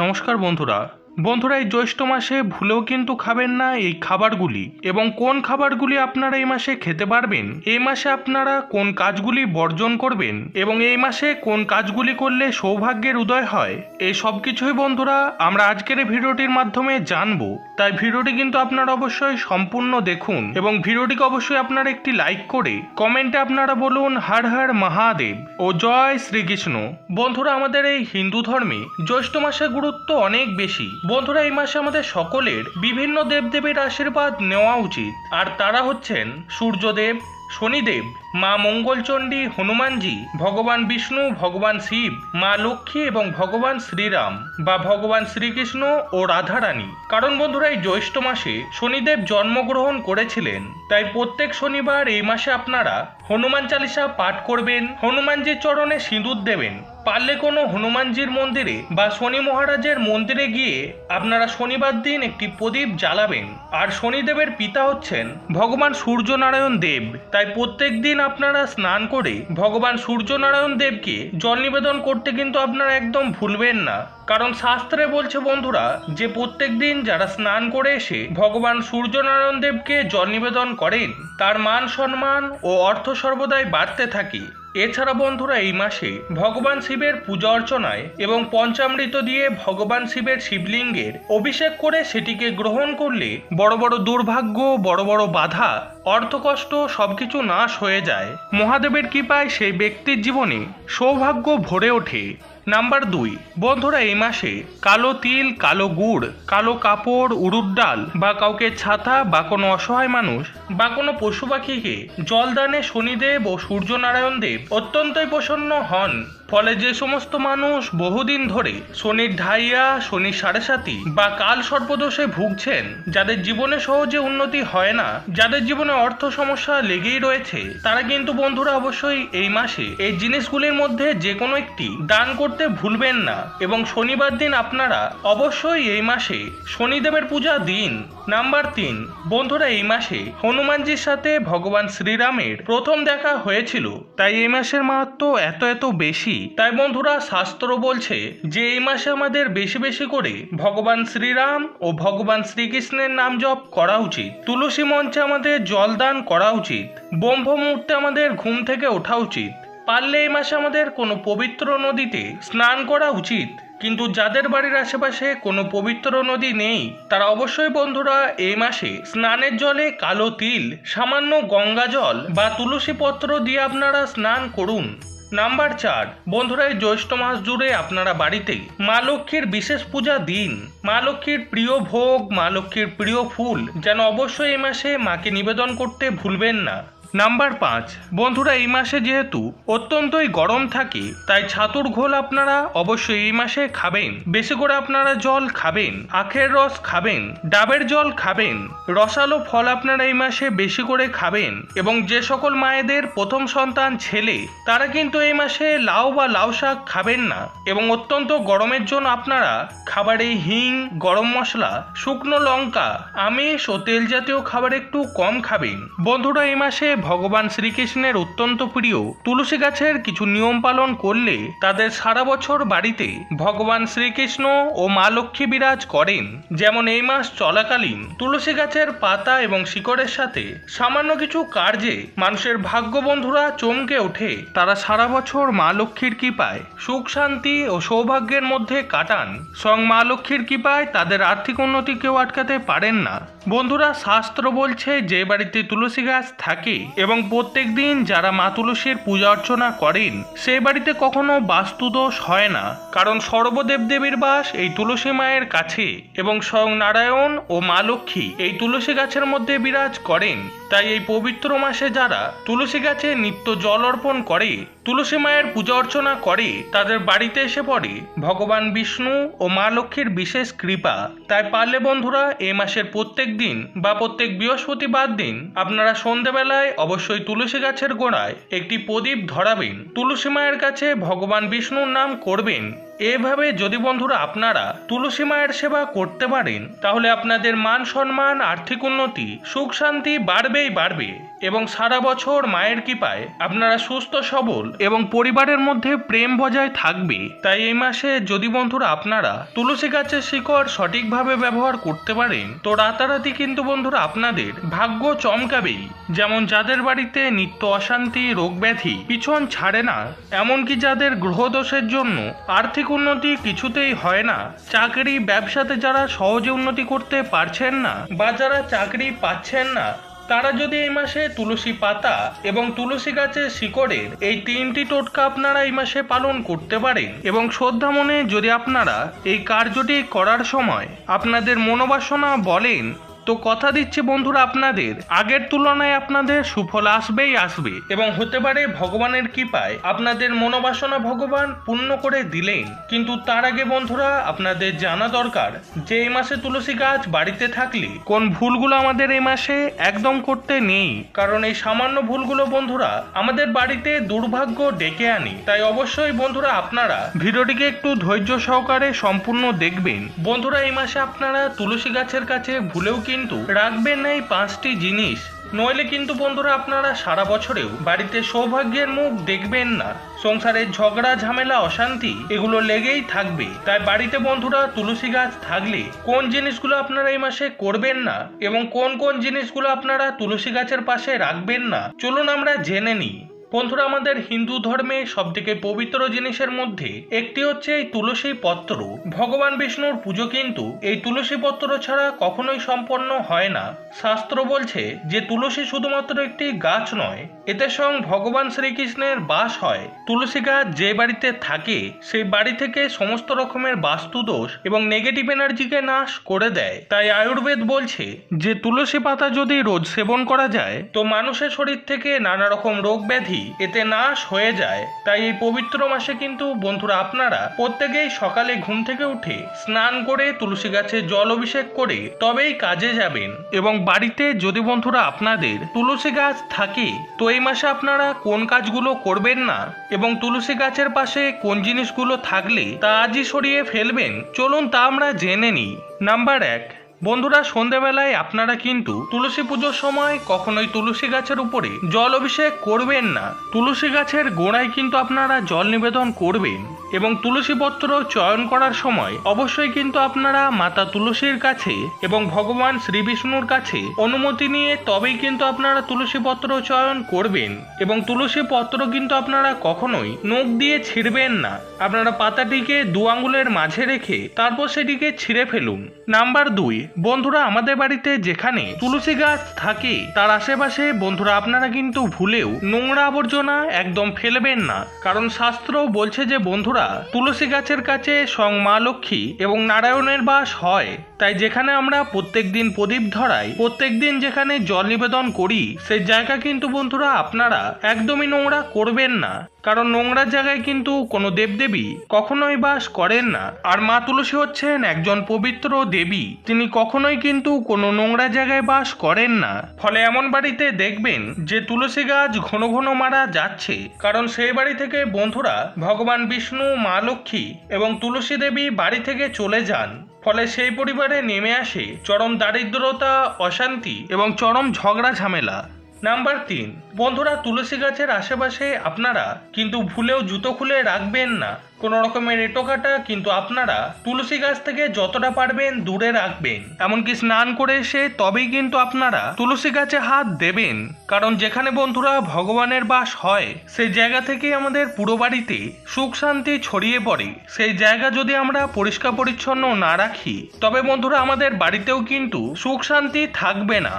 নমস্কার বন্ধুরা বন্ধুরা, এই জ্যৈষ্ঠ মাসে ভুলেও কিন্তু খাবেন না এই খাবারগুলি। এবং কোন খাবারগুলি আপনারা এই মাসে খেতে পারবেন? এই মাসে আপনারা কোন কাজগুলি বর্জন করবেন? এবং এই মাসে কোন কাজগুলি করলে সৌভাগ্যের উদয় হয়? এই সব কিছুই বন্ধুরা, আমরা আজকের এই ভিডিওটির মাধ্যমে জানব। তাই ভিডিওটি কিন্তু আপনারা অবশ্যই সম্পূর্ণ দেখুন এবং ভিডিওটিকে অবশ্যই আপনারা একটি লাইক করে কমেন্টে আপনারা বলুন, হর হর মহাদেব ও জয় শ্রীকৃষ্ণ। বন্ধুরা, আমাদের এই হিন্দু ধর্মে জ্যৈষ্ঠ মাসের গুরুত্ব অনেক বেশি। বন্ধুরা, এই মাসে আমাদের সকলের বিভিন্ন দেবদেবীর আশীর্বাদ নেওয়া উচিত। আর তারা হচ্ছেন সূর্যদেব, শনিদেব, মা মঙ্গলচণ্ডী, হনুমানজি, ভগবান বিষ্ণু, ভগবান শিব, মা লক্ষ্মী এবং ভগবান শ্রীরাম বা ভগবান শ্রীকৃষ্ণ ও রাধারানী। কারণ বন্ধুরা, এই জ্যৈষ্ঠ মাসে শনিদেব জন্মগ্রহণ করেছিলেন। তাই প্রত্যেক শনিবার এই মাসে আপনারা হনুমান চালিসা পাঠ করবেন, হনুমানজির চরণে সিঁদুর দেবেন। পারলে কোনো হনুমানজির মন্দিরে বা শনি মহারাজের মন্দিরে গিয়ে আপনারা শনিবার দিন একটি প্রদীপ জ্বালাবেন। আর শনিদেবের পিতা হচ্ছেন ভগবান সূর্যনারায়ণ দেব। তাই প্রত্যেক দিন আপনারা স্নান করে ভগবান সূর্যনারায়ণ দেবকে জল নিবেদন করতে কিন্তু আপনারা একদম ভুলবেন না। কারণ শাস্ত্রে বলছে বন্ধুরা, যে প্রত্যেক দিন যারা স্নান করে এসে ভগবান সূর্যনারায়ণ দেবকে জল নিবেদন করেন, তার মান সম্মান ও অর্থ সর্বদাই বাড়তে থাকে। এছাড়া বন্ধুরা এই মাসে ভগবান শিবের পূজা অর্চনায় এবং পঞ্চামৃত দিয়ে ভগবান শিবের শিবলিঙ্গের অভিষেক করে সেটিকে গ্রহণ করলে বড় বড় দুর্ভাগ্য, বড় বড় বাধা, অর্থকষ্ট সবকিছু নাশ হয়ে যায়। মহাদেবের কৃপায় সেই ব্যক্তির জীবনে সৌভাগ্য ভরে ওঠে। নাম্বার দুই, বন্ধুরা এই মাসে কালো তিল, কালো গুড়, কালো কাপড় উড়ুর ডাল বা কাউকে ছাতা বা কোনো অসহায় মানুষ বা কোনো পশু পাখিকে জলদানে শনিদেব ও সূর্যনারায়ণ দেব অত্যন্তই প্রসন্ন হন। ফলে যে সমস্ত মানুষ বহুদিন ধরে শনির ঢাইয়া, শনির সাড়ে সাতি বা কাল সর্পদোষে ভুগছেন, যাদের জীবনে সহজে উন্নতি হয় না, যাদের জীবনে অর্থ সমস্যা লেগেই রয়েছে, তারা কিন্তু বন্ধুরা অবশ্যই এই মাসে এই জিনিসগুলির মধ্যে যে কোনো একটি দান করতে ভুলবেন না। এবং শনিবার দিন আপনারা অবশ্যই এই মাসে শনিদেবের পূজা দিন। নাম্বার তিন, বন্ধুরা এই মাসে হনুমানজির সাথে ভগবান শ্রীরামের প্রথম দেখা হয়েছিল। তাই এই মাসের মাহাত্ম এত এত বেশি। তাই বন্ধুরা শাস্ত্র বলছে যে এই মাসে আমাদের বেশি বেশি করে ভগবান শ্রীরাম ও ভগবান শ্রীকৃষ্ণের নাম জপ করা উচিত। তুলসী মঞ্চে আমাদের জল দান করা উচিত। ব্রহ্ম মুহূর্তে আমাদের ঘুম থেকে ওঠা উচিত। পারলে এই মাসে আমাদের কোনো পবিত্র নদীতে স্নান করা উচিত। কিন্তু যাদের বাড়ির আশেপাশে কোনো পবিত্র নদী নেই, তারা অবশ্যই বন্ধুরা এই মাসে স্নানের জলে কালো তিল, সামান্য গঙ্গা জল বা তুলসী পত্র দিয়ে আপনারা স্নান করুন। নাম্বার চার। বন্ধুরা জ্যৈষ্ঠ মাস জুড়ে আপনারা বাড়িতে মা লক্ষ্মীর বিশেষ পূজা দিন। মা লক্ষ্মীর প্রিয় ভোগ, মা লক্ষ্মীর প্রিয় ফুল, যেন অবশ্যই এই মাসে মাকে নিবেদন করতে ভুলবেন না। নাম্বার পাঁচ। বন্ধুরা, এই মাসে যেহেতু অত্যন্তই গরম থাকে, তাই ছাতুর ঘোল আপনারা অবশ্যই এই মাসে খাবেন। বেশি করে আপনারা জল খাবেন, আখের রস খাবেন, ডাবের জল খাবেন, রসালো ফল আপনারা এই মাসে বেশি করে খাবেন এবং যে সকল মায়েদের প্রথম সন্তান ছেলে, তারা কিন্তু এই মাসে লাউ বা লাউ শাক খাবেন না এবং অত্যন্ত গরমের জন্য আপনারা খাবারে হিং, গরম মশলা, শুকনো লঙ্কা, আমিষ ও তেল জাতীয় খাবার একটু কম খাবেন। বন্ধুরা, এই মাসে ভগবান শ্রীকৃষ্ণের অত্যন্ত প্রিয়, তুলসী গাছের কিছু নিয়ম পালন করলে তাদের সারা বছর বাড়িতে ভগবান শ্রীকৃষ্ণ ও মা লক্ষ্মী বিরাজ করেন। যেমন এই মাস চলাকালীন তুলসী গাছের পাতা এবং শিকড়ের সাথে সামান্য কিছু কার্যে মানুষের ভাগ্য বন্ধুরা চমকে ওঠে। তারা সারা বছর মা লক্ষ্মীর কৃপায় সুখ, শান্তি ও সৌভাগ্যের মধ্যে কাটান। সং মা লক্ষ্মীর কৃপায় তাদের আর্থিক উন্নতি কেউ আটকাতে পারেন না। বন্ধুরা, শাস্ত্র বলছে, যে বাড়িতে তুলসী গাছ থাকে এবং প্রত্যেক দিন যারা মা তুলসীর পূজা অর্চনা করেন সেই বাড়িতে কখনো বাস্তুদোষ হয় না। কারণ সর্বদেব দেবীর বাস এই তুলসী মায়ের কাছে এবং স্বয়ং নারায়ণ ও মা লক্ষ্মী এই তুলসী গাছের মধ্যে বিরাজ করেন। তাই এই পবিত্র মাসে যারা তুলসী গাছে নিত্য জল অর্পণ করে, তুলসী মায়ের পূজা অর্চনা করে, তাদের বাড়িতে এসে পড়ে ভগবান বিষ্ণু ও মা লক্ষ্মীর বিশেষ কৃপা। তাই পারলে বন্ধুরা এই মাসের প্রত্যেক দিন বা প্রত্যেক বৃহস্পতিবার দিন আপনারা সন্ধেবেলায় অবশ্যই তুলসী গাছের গোড়ায় একটি প্রদীপ ধরাবেন। তুলসী মায়ের কাছে ভগবান বিষ্ণুর নাম করবেন। এভাবে যদি বন্ধুরা আপনারা তুলসী মায়ের সেবা করতে পারেন, তাহলে আপনাদের মান সম্মান, আর্থিক উন্নতি, সুখ শান্তি বাড়বেই বাড়বে এবং সারা বছর মায়ের কৃপায় আপনারা সুস্থ, সবল এবং পরিবারের মধ্যে প্রেম বজায় থাকবে। তাই এই মাসে যদি বন্ধুরা আপনারা তুলসী গাছের শিকড় সঠিকভাবে ব্যবহার করতে পারেন, তো রাতারাতি কিন্তু বন্ধুরা আপনাদের ভাগ্য চমকাবেই। যেমন যাদের বাড়িতে নিত্য অশান্তি, রোগ ব্যাধি পিছন ছাড়ে না, এমনকি যাদের গ্রহদোষের জন্য আর্থিক উন্নতি কিছুতেই হয় না। চাকরি ব্যবসাতে যারা সহজে উন্নতি করতে পারছেন না বা যারা চাকরি পাচ্ছেন না, তারা যদি এই মাসে তুলসী পাতা এবং তুলসী গাছের শিকড়ের এই তিনটি টোটকা আপনারা এই মাসে পালন করতে পারেন এবং শ্রদ্ধা মনে যদি আপনারা এই কার্যটি করার সময় আপনাদের মনোবাসনা বলেন তো কথা দিচ্ছি বন্ধুরা আপনাদের। আগের তুলনায় আপনাদের সুফল আসবেই আসবে এবং হতে পারে ভগবানের কৃপায় আপনাদের মনোবাসনা ভগবান পূর্ণ করে দিলেন। কিন্তু তার আগে বন্ধুরা আপনাদের জানা দরকার যে এই মাসে তুলসী গাছ বাড়িতে থাকলে কোন ভুলগুলো আমাদের এই মাসে একদম করতে নেই। কারণ এই সামান্য ভুলগুলো বন্ধুরা আমাদের বাড়িতে দুর্ভাগ্য ডেকে আনে। তাই অবশ্যই বন্ধুরা আপনারা ভিডিওটিকে একটু ধৈর্য সহকারে সম্পূর্ণ দেখবেন। বন্ধুরা এই মাসে আপনারা তুলসী গাছের কাছে ভুলেও কিন্তু রাখবেন না এই পাঁচটি জিনিস। নইলে কিন্তু বন্ধুরা আপনারা সারা বছরেও বাড়িতে সৌভাগ্যের মুখ দেখবেন না। সংসারের ঝগড়া, ঝামেলা, অশান্তি, এগুলো লেগেই থাকবে। তাই বাড়িতে বন্ধুরা তুলসী গাছ থাকলে কোন জিনিসগুলো আপনারা এই মাসে করবেন না এবং কোন কোন জিনিসগুলো আপনারা তুলসী গাছের পাশে রাখবেন না, চলুন আমরা জেনে নিই। বন্ধুরা, আমাদের হিন্দু ধর্মে সবথেকে পবিত্র জিনিসের মধ্যে একটি হচ্ছে এই তুলসী পত্র। ভগবান বিষ্ণুর পুজো কিন্তু এই তুলসী পত্র ছাড়া কখনোই সম্পন্ন হয় না। শাস্ত্র বলছে যে তুলসী শুধুমাত্র একটি গাছ নয়, এতে স্বয়ং ভগবান শ্রীকৃষ্ণের বাস হয়। তুলসী গাছ যে বাড়িতে থাকে সেই বাড়ি থেকে সমস্ত রকমের বাস্তু দোষ এবং নেগেটিভ এনার্জিকে নাশ করে দেয়। তাই আয়ুর্বেদ বলছে যে তুলসী পাতা যদি রোজ সেবন করা যায়, তো মানুষের শরীর থেকে নানা রকম রোগ ব্যাধি এতে নাশ হয়ে যায়, তাই এই পবিত্র মাসে কিন্তু বন্ধুরা আপনারা প্রত্যেকেই সকালে ঘুম থেকে উঠে স্নান করে তুলসী গাছে জল অভিষেক করে তবেই কাজে যাবেন। এবং বাড়িতে যদি বন্ধুরা আপনাদের তুলসী গাছ থাকে, তো এই মাসে আপনারা কোন কাজগুলো করবেন না? এবং তুলসী গাছের পাশে কোন জিনিসগুলো থাকলে তা আজই সরিয়ে ফেলবেন? চলুন তা আমরা জেনে নিই। নাম্বার এক বন্ধুরা, সন্ধেবেলায় আপনারা কিন্তু তুলসী পুজোর সময় কখনোই তুলসী গাছের উপরে জল অভিষেক করবেন না। তুলসী গাছের গোড়ায় কিন্তু আপনারা জল নিবেদন করবেন এবং তুলসী পত্র চয়ন করার সময় অবশ্যই কিন্তু আপনারা মাতা তুলসীর কাছে এবং ভগবান শ্রী বিষ্ণুর কাছে অনুমতি নিয়ে তবেই কিন্তু আপনারা তুলসী পত্র চয়ন করবেন এবং তুলসী পত্র কিন্তু আপনারা কখনোই নখ দিয়ে ছিঁড়বেন না। আপনারা পাতাটিকে দু আঙ্গুলের মাঝে রেখে তারপর সেটিকে ছিঁড়ে ফেলুন। নাম্বার দুই বন্ধুরা, আমাদের বাড়িতে যেখানে তুলসী গাছ থাকে, তার আশেপাশে, বন্ধুরা, আপনারা কিন্তু ভুলেও নোংরা আবর্জনা একদম ফেলবেন না। কারণ শাস্ত্র বলছে যে, বন্ধুরা, তুলসী গাছের কাছে সং মা লক্ষ্মী এবং নারায়ণের বাস হয়। তাই যেখানে আমরা প্রত্যেক দিন প্রদীপ ধরাই, প্রত্যেক দিন যেখানে জল নিবেদন করি সেই জায়গা কিন্তু, বন্ধুরা, আপনারা একদমই নোংরা করবেন না। কারণ নোংরা জায়গায় কিন্তু কোনো দেবদেবী কখনোই বাস করেন না। আর মা তুলসী হচ্ছেন একজন পবিত্র দেবী। তিনি কখনোই কিন্তু কোনো নোংরা জায়গায় বাস করেন না। ফলে এমন বাড়িতে দেখবেন যে তুলসী গাছ ঘন ঘন মারা যাচ্ছে। কারণ সেই বাড়ি থেকে বন্ধুরা ভগবান বিষ্ণু, মা লক্ষ্মী এবং তুলসী দেবী বাড়ি থেকে চলে যান। ফলে সেই পরিবারে নেমে আসে চরম দারিদ্রতা, অশান্তি এবং চরম ঝগড়া, ঝামেলা। নাম্বার তিন, বন্ধুরা তুলসী গাছের আশেপাশে আপনারা কিন্তু ভুলেও জুতো খুলে রাখবেন না। কোনো রকমের এটো কাটা কিন্তু আপনারা তুলসী গাছ থেকে যতটা পারবেন দূরে রাখবেন। এমনকি স্নান করে এসে তবেই কিন্তু আপনারা তুলসী গাছে হাত দেবেন। কারণ যেখানে বন্ধুরা ভগবানের বাস হয়, সেই জায়গা থেকেই আমাদের পুরো বাড়িতে সুখ শান্তি ছড়িয়ে পড়ে। সেই জায়গা যদি আমরা পরিষ্কার পরিচ্ছন্ন না রাখি, তবে বন্ধুরা আমাদের বাড়িতেও কিন্তু সুখ শান্তি থাকবে না।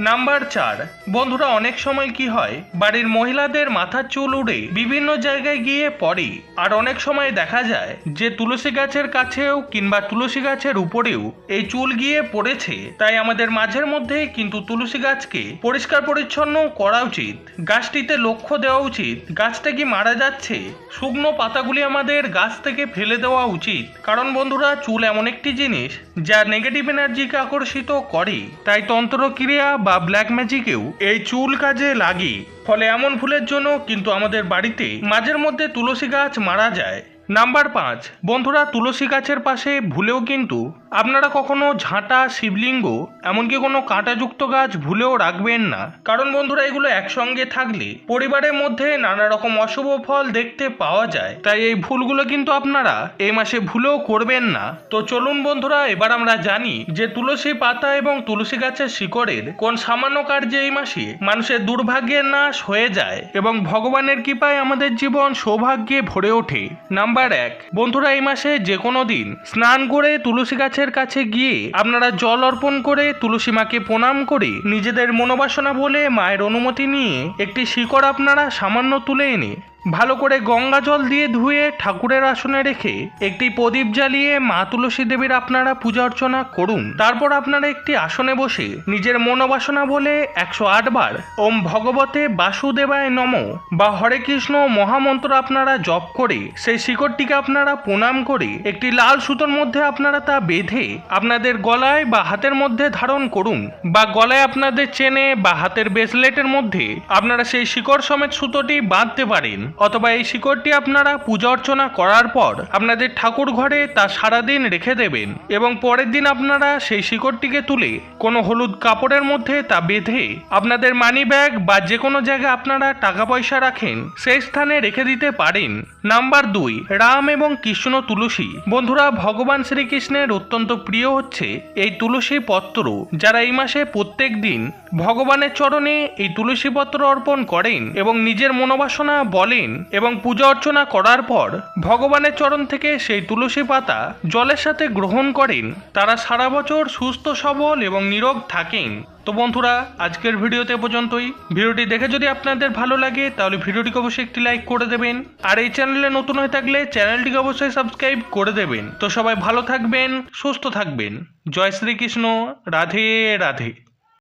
নাম্বার চার, বন্ধুরা অনেক সময় কি হয়, বাড়ির মহিলাদের মাথার চুল উড়ে বিভিন্ন জায়গায় গিয়ে পড়ে। আর অনেক সময় দেখা যায় যে তুলসী গাছের কাছেও কিংবা তুলসী গাছের উপরেও এই চুল গিয়ে পড়েছে। তাই আমাদের মাঝের মধ্যে কিন্তু তুলসী গাছকে পরিষ্কার পরিচ্ছন্ন করা উচিত। গাছটিতে লক্ষ্য দেওয়া উচিত। গাছটা কি মারা যাচ্ছে? শুকনো পাতাগুলি আমাদের গাছ থেকে ফেলে দেওয়া উচিত। কারণ বন্ধুরা, চুল এমন একটি জিনিস যা নেগেটিভ এনার্জিকে আকর্ষিত করে, তাই তন্ত্রক্রিয়া বা ব্ল্যাক ম্যাজিকেও এই চুল কাজে লাগে। ফলে এমন ফুলের জন্য কিন্তু আমাদের বাড়িতে মাঝের মধ্যে তুলসী গাছ মারা যায়। নাম্বার পাঁচ, বন্ধুরা তুলসী গাছের পাশে ভুলেও কিন্তু আপনারা কখনো ঝাঁটা, শিবলিঙ্গ, এমনকি কোনো কাঁটাযুক্ত গাছ ভুলেও রাখবেন না। কারণ বন্ধুরা এগুলো একসঙ্গে থাকলে পরিবারের মধ্যে নানা রকম অশুভ ফল দেখতে পাওয়া যায়। তাই এই ভুলগুলো কিন্তু আপনারা এই মাসে ভুলেও করবেন না। তো চলুন বন্ধুরা, এবার আমরা জানি যে তুলসী পাতা এবং তুলসী গাছের শিকড়ের কোন সামান্য কার্যে এই মাসে মানুষের দুর্ভাগ্যের নাশ হয়ে যায় এবং ভগবানের কৃপায় আমাদের জীবন সৌভাগ্যে ভরে ওঠে। নাম্বার এক। বন্ধুরা, এই মাসে যে কোনো দিন স্নান করে তুলসী গাছের কাছে গিয়ে আপনারা জল অর্পণ করে তুলসী মাকে প্রণাম করে নিজেদের মনোবাসনা বলে মায়ের অনুমতি নিয়ে একটি শিকড় আপনারা সামান্য তুলে এনে ভালো করে গঙ্গা জল দিয়ে ধুয়ে ঠাকুরের আসনে রেখে একটি প্রদীপ জ্বালিয়ে মা তুলসী দেবীর আপনারা পূজা অর্চনা করুন। তারপর আপনারা একটি আসনে বসে নিজের মনোবাসনা বলে একশো বার ওম ভগবতে বাসুদেবায় নম বা হরে কৃষ্ণ মহামন্ত্র আপনারা জপ করে সেই শিকড়টিকে আপনারা প্রণাম করে একটি লাল সুতোর মধ্যে আপনারা তা বেঁধে আপনাদের গলায় বা হাতের মধ্যে ধারণ করুন বা গলায় আপনাদের চেনে বা হাতের ব্রেসলেটের মধ্যে আপনারা সেই শিকড় সমেত সুতোটি বাঁধতে পারেন। অথবা এই শিকড়টি আপনারা পূজা অর্চনা করার পর আপনাদের ঠাকুর ঘরে তা সারাদিন রেখে দেবেন এবং পরের দিন আপনারা সেই শিকড়টিকে তুলে কোনো হলুদ কাপড়ের মধ্যে তা বেঁধে আপনাদের মানি ব্যাগ বা যে কোনো জায়গায় আপনারা টাকা পয়সা রাখেন, সেই স্থানে রেখে দিতে পারেন। নাম্বার দুই, রাম এবং কৃষ্ণ তুলসী। বন্ধুরা, ভগবান শ্রীকৃষ্ণের অত্যন্ত প্রিয় হচ্ছে এই তুলসী পত্র। যারা এই মাসে প্রত্যেক দিন ভগবানের চরণে এই তুলসী পত্র অর্পণ করেন এবং নিজের মনোবাসনা বলেন এবং পূজা অর্চনা করার পর ভগবানের চরণ থেকে সেই তুলসী পাতা জলের সাথে গ্রহণ করেন। তারা সারা বছর সুস্থ, সবল এবং নিরোগ থাকেন। তো বন্ধুরা, আজকের ভিডিওতে পর্যন্তই। ভিডিওটি দেখে যদি আপনাদের ভালো লাগে, তাহলে ভিডিওটিকে অবশ্যই একটি লাইক করে দেবেন। আর এই চ্যানেলে নতুন হয়ে থাকলে চ্যানেলটিকে অবশ্যই সাবস্ক্রাইব করে দেবেন। তো সবাই ভালো থাকবেন, সুস্থ থাকবেন। জয় শ্রীকৃষ্ণ। রাধে রাধে।